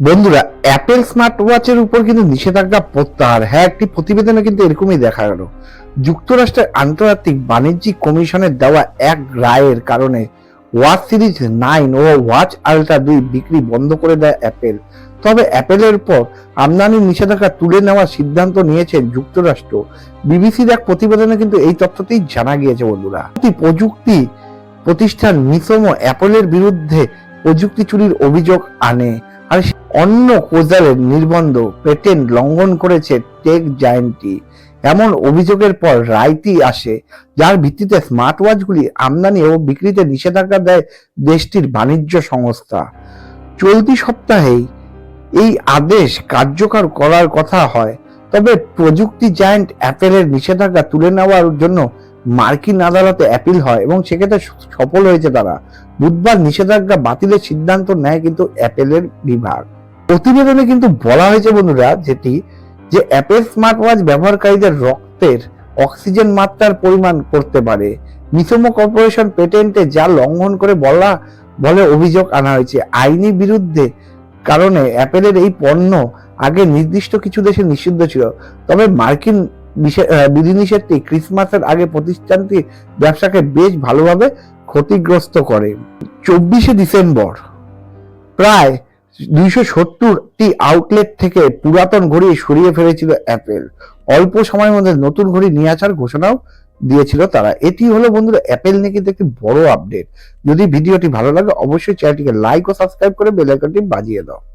বন্ধুরা Apple smart ওয়াচের উপর কিন্তু নিষেধাজ্ঞা প্রত্যাহার। হ্যাঁ একটি প্রতিবেদনে কিন্তু এরকমই দেখা গেল। যুক্তরাষ্ট্রের আন্তর্জাতিক বাণিজ্যিক কমিশনের দেওয়া এক রায়ের কারণে ওয়াচ সিরিজ নাইন ও ওয়াচ আলট্রা দুই বিক্রি বন্ধ করে দেয় অ্যাপেল তবে অ্যাপেলের পর আমদানির নিষেধাজ্ঞা তুলে নেওয়ার সিদ্ধান্ত নিয়েছে যুক্তরাষ্ট্র। বিবিসির এক প্রতিবেদনে কিন্তু এই তথ্যটি জানা গিয়েছে বন্ধুরা। প্রযুক্তি প্রতিষ্ঠান মিসোমো অ্যাপলের বিরুদ্ধে প্রযুক্তি চুরির অভিযোগ আনে। অন্য কোজালের নির্বন্ধ পেটেন্ট লঙ্ঘন করেছে টেক জায়েন্টটি। এমন অভিযোগের পর রায়টি আসে, যার ভিত্তিতে স্মার্ট ওয়াচগুলি আমদানি ও বিক্রিতে নিষেধাজ্ঞা দেয় দেশটির বাণিজ্য সংস্থা। চলতি সপ্তাহেই এই আদেশ কার্যকর করার কথা হয়, তবে প্রযুক্তি জায়ান্ট অ্যাপেলের নিষেধাজ্ঞা তুলে নেওয়ার জন্য মার্কিন আদালতে অ্যাপিল হয় এবং সেক্ষেত্রে সফল হয়েছে তারা। বুধবার নিষেধাজ্ঞা বাতিলের সিদ্ধান্ত নেয় কিন্তু অ্যাপেলের বিভাগ। প্রতিবেদনে কিন্তু বলা হয়েছে বন্ধুরা যেটি যে অ্যাপেল স্মার্ট ওয়াচ ব্যবহারকারীদের রক্তের অক্সিজেন মাত্রার পরিমাণ করতে পারে। মিসোমো কর্পোরেশন পেটেন্টে যা লঙ্ঘন করে বলা, বলে অভিযোগ আনা হয়েছে। আইনি বিরুদ্ধে কারণে অ্যাপেলের এই পণ্য আগে নির্দিষ্ট কিছু দেশে নিষিদ্ধ ছিল। তবে মার্কিন বিধিনিষেধটি ক্রিসমাসের আগে প্রতিষ্ঠানটি ব্যবসাকে বেশ ভালোভাবে ক্ষতিগ্রস্ত করে। চব্বিশে ডিসেম্বর, প্রায় দুইশো সত্তরটি আউটলেট থেকে পুরাতন ঘড়ি সরিয়ে ফেলেছিল অ্যাপেল অল্প সময়ের মধ্যে নতুন ঘড়ি নিয়ে আসার ঘোষণাও দিয়েছিল তারা। এটি হলো বন্ধুরা অ্যাপেল নিয়ে কিন্তু একটি বড় আপডেট যদি ভিডিওটি ভালো লাগে, অবশ্যই চ্যানেলটিকে লাইক ও সাবস্ক্রাইব করে বেল বাজিয়ে দাও।